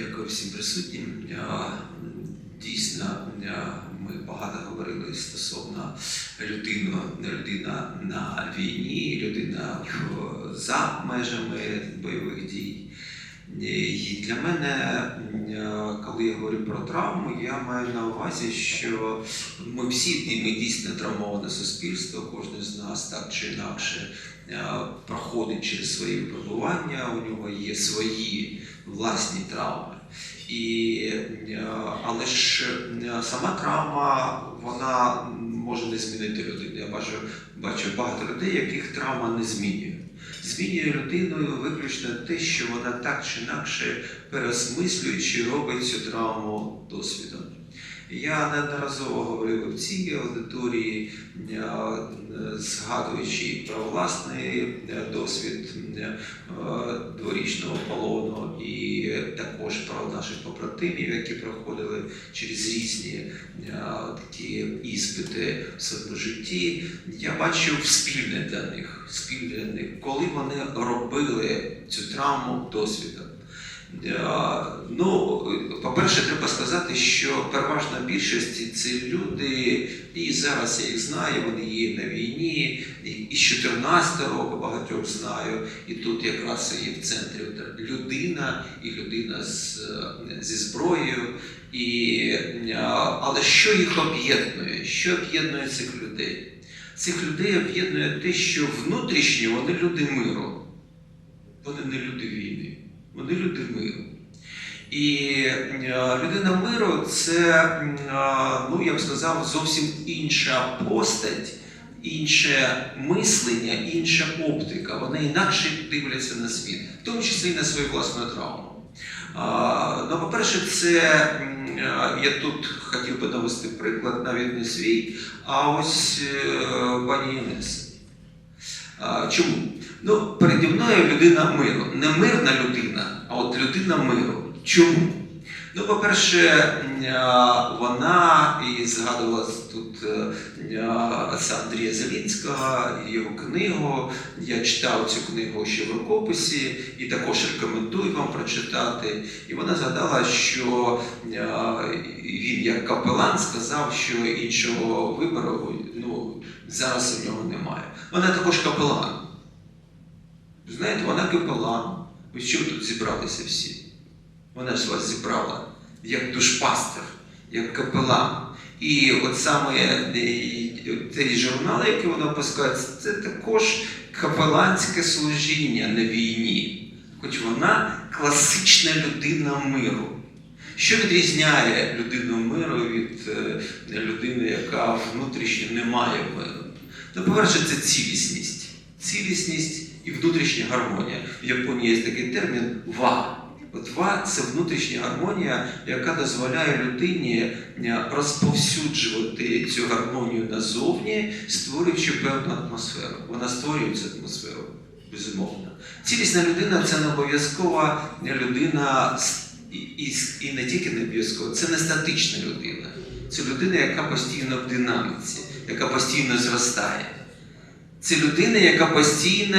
Дякую всім присутнім. Дійсно, ми багато говорили стосовно людини, людина на війні, людина за межами бойових дій. І для мене, коли я говорю про травму, я маю на увазі, що ми всі ми дійсно травмоване суспільство, кожен з нас так чи інакше проходить через свої випробування, у нього є свої власні травми. І, е, але ж е, сама травма вона може не змінити людину. Я бачу, бачу багато людей, яких травма не змінює. Змінює людиною виключно те, що вона так чи інакше переосмислює чи робить цю травму досвідом. Я неодноразово говорив в цій аудиторії, е, згадуючи про власний е, досвід е, дворічного полону і також про наших побратимів, які проходили через різні такі іспити в своєму житті. Я бачив спільне для них, спільне для них, коли вони робили цю травму досвідом. Е, Ну, по-перше, треба сказати, що переважна більшість це люди, і зараз я їх знаю, вони є на війні, і з 14 року багатьох знаю, і тут якраз і в центрі людина, і людина з, е, зі зброєю. І, е, але що їх об'єднує? Що об'єднує цих людей? Цих людей об'єднує те, що внутрішньо вони люди миру. Вони не люди війни, вони люди миру. І е, людина миру це, е, ну я б сказав, зовсім інша постать, інше мислення, інша оптика. Вони інакше дивляться на світ, в тому числі і на свою власну травму. Ну, по-перше, це е, я тут хотів би навести приклад, навіть не свій, а ось пані Інеси. Чому? Ну, переді мною людина миру. Не мирна людина, а от людина миру. Чому? Ну, по-перше, вона і згадувала тут е, а, отця Андрія Зелінського, його книгу. Я читав цю книгу ще в рукописі і також рекомендую вам прочитати. І вона згадала, що він, як капелан, сказав, що іншого вибору зараз у нього немає. Вона також капелан. Знаєте, вона капелан. Ви що тут зібралися всі? Вона ж вас зібрала як душпастер, як капелан. І от саме е, цей журнал, який вона опускає, це також капеланське служіння на війні. Хоч вона класична людина миру. Що відрізняє людину миру від е, людини, яка внутрішньо не має миру? Ну, по-перше, це цілісність. Цілісність і внутрішня гармонія. В Японії є такий термін ва. От ва це внутрішня гармонія, яка дозволяє людині е, розповсюджувати цю гармонію назовні, створюючи певну атмосферу. Вона створює цю атмосферу, безумовно. Цілісна людина це не обов'язкова людина і, і, не тільки не обов'язково, це не статична людина. Це людина, яка постійно в динаміці, яка постійно зростає. Це людина, яка постійно,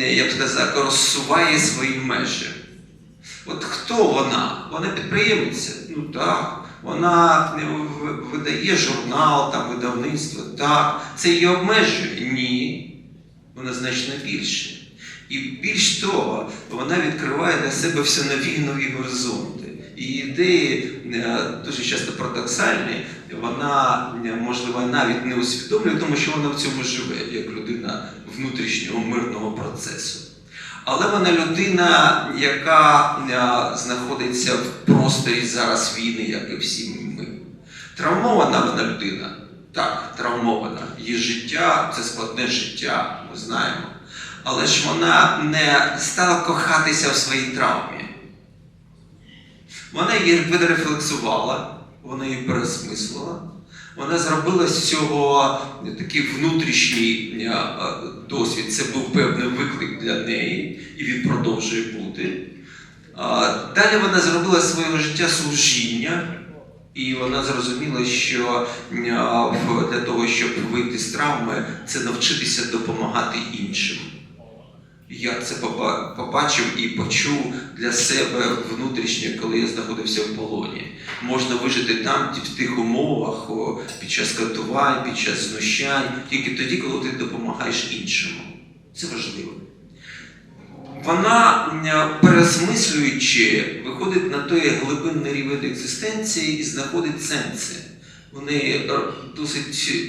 е, я б сказав, розсуває свої межі. От хто вона? Вона підприємниця? Ну так. Вона е, видає журнал, там, видавництво, так. Це її обмежує? Ні. Вона значно більше. І більш того, вона відкриває для себе все нові і нові горизонти. І ідеї е, дуже часто парадоксальні, вона, е, можливо, навіть не усвідомлює, тому що вона в цьому живе, як людина внутрішнього мирного процесу. Але вона людина, яка е, знаходиться в просторі зараз війни, як і всі ми. Травмована вона людина. Так, травмована. Її життя це складне життя, ми знаємо. Але ж вона не стала кохатися в своїй травмі. Вона її відрефлексувала, вона її пересмислила. Вона зробила з цього такий внутрішній е, е, досвід. Це був певний виклик для неї, і він продовжує бути. Далі вона зробила з свого життя служіння, і вона зрозуміла, що е, для того, щоб вийти з травми, це навчитися допомагати іншим. Я це побачив і почув для себе внутрішнє, коли я знаходився в полоні. Можна вижити там, в тих умовах, під час катувань, під час знущань, тільки тоді, коли ти допомагаєш іншому. Це важливо. Вона, м, переосмислюючи, виходить на той глибинний рівень екзистенції і знаходить сенси. Вони е, досить,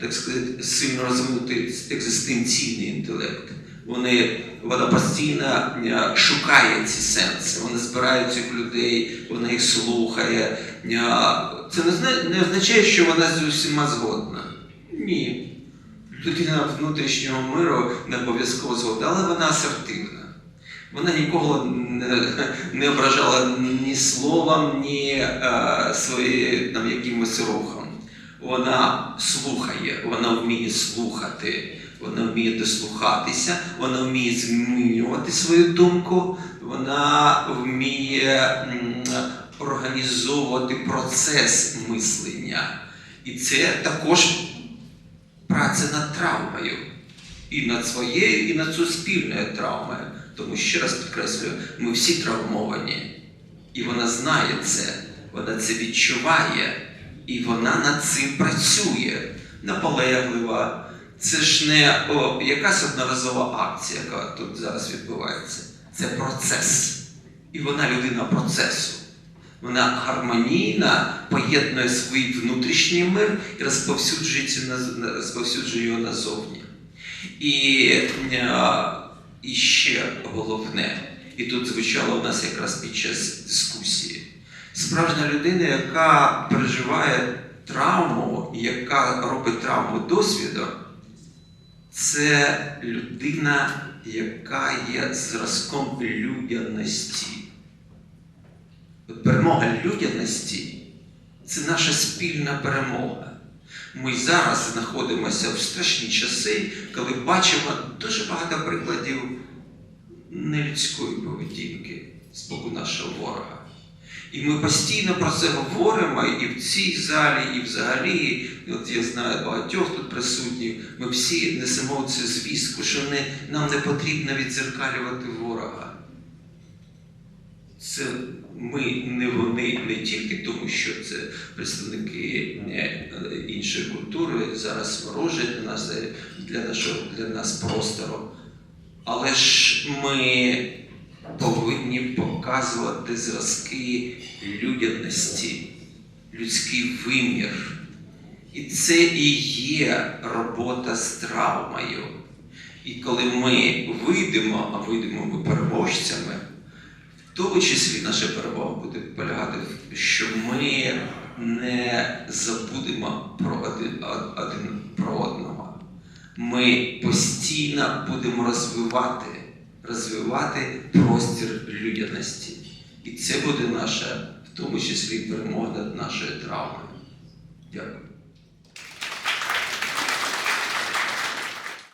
так сказати, сильно розвинутий екзистенційний інтелект. Вони, вона постійно шукає ці сенси, вона збирає цих людей, вона їх слухає. Це не, означає, що вона з усіма згодна. Ні. Людина внутрішнього миру не обов'язково згодна, але вона асертивна. Вона нікого не, не ображала ні словом, ні е, своїм якимось рухом. Вона слухає, вона вміє слухати, вона вміє дослухатися, вона вміє змінювати свою думку, вона вміє організовувати процес мислення. І це також праця над травмою. І над своєю, і над суспільною травмою. Тому ще раз підкреслюю, ми всі травмовані. І вона знає це, вона це відчуває, і вона над цим працює наполегливо. Це ж не о, якась одноразова акція, яка тут зараз відбувається. Це процес. І вона людина процесу. Вона гармонійно поєднує свій внутрішній мир і розповсюджується розповсюджує його назовні. І, е, і ще головне, і тут звучало в нас якраз під час дискусії. Справжня людина, яка переживає травму, яка робить травму досвідом, це людина, яка є зразком людяності. Перемога людяності це наша спільна перемога. Ми зараз знаходимося в страшні часи, коли бачимо дуже багато прикладів нелюдської поведінки з боку нашого ворога. І ми постійно про це говоримо і в цій залі, і взагалі, і от я знаю багатьох тут присутніх, ми всі несемо цю звістку, що не, нам не потрібно відзеркалювати ворога. Це ми не вони не тільки тому, що це представники е, іншої культури зараз ворожать для нас е, для нашого для нас простору. Але ж ми повинні показувати зразки людяності, людський вимір. І це і є робота з травмою. І коли ми вийдемо, а вийдемо ми переможцями, в тому числі наша перемога буде полягати, що ми не забудемо про один, один про одного. Ми постійно будемо розвивати, розвивати простір людяності. І це буде наша, в тому числі, перемога над нашою травмою. Дякую.